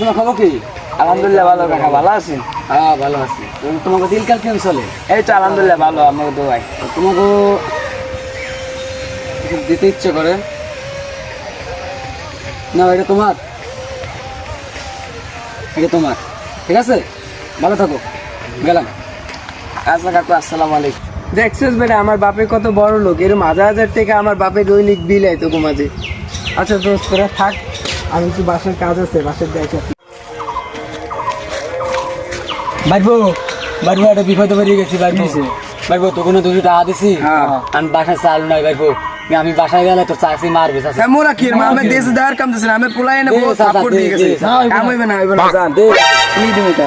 তোমার খবর কি? আলহামদুলিল্লাহ ভালো কাকা ভালো আছেন? হ্যাঁ ভালো আছি। তোমাকে দিনকাল কেমন চলে? এই তো আলহামদুলিল্লাহ ভালো দোয়াই তোমাকে দিতে ইচ্ছে করে? না এটা তোমার? এটা তোমার। ঠিক আছে? ভালো থাকো। গেলাম। আচ্ছা কাকু আসসালামু আলাইকুম। দেখছিস বেটা আমার বাপে কত বড় লোক এরকম হাজার হাজার টাকা আমার বাপে দৈনিক বিল আইতো মাঝে। আচ্ছা দোস্ত তোরা থাক আমি একটু বাসার কাজ আছে বাসার দেখে বাইবো বাইবো একটা বিপদে বেরিয়ে গেছি বাইবো বাইবো তোকে না দুটো টাকা দিছি? হ্যাঁ। আমি বাসায় চাল নাই বাইবো আমি বাসায় গেলে তো চাষি মারবে মোরা কি আমি দেশ দার কাম দিছ আমি পোলাই দে, সাপোর্ট দিয়ে গেছে। কাম হইবে না হইবে না। জান দে। কি দিমু তা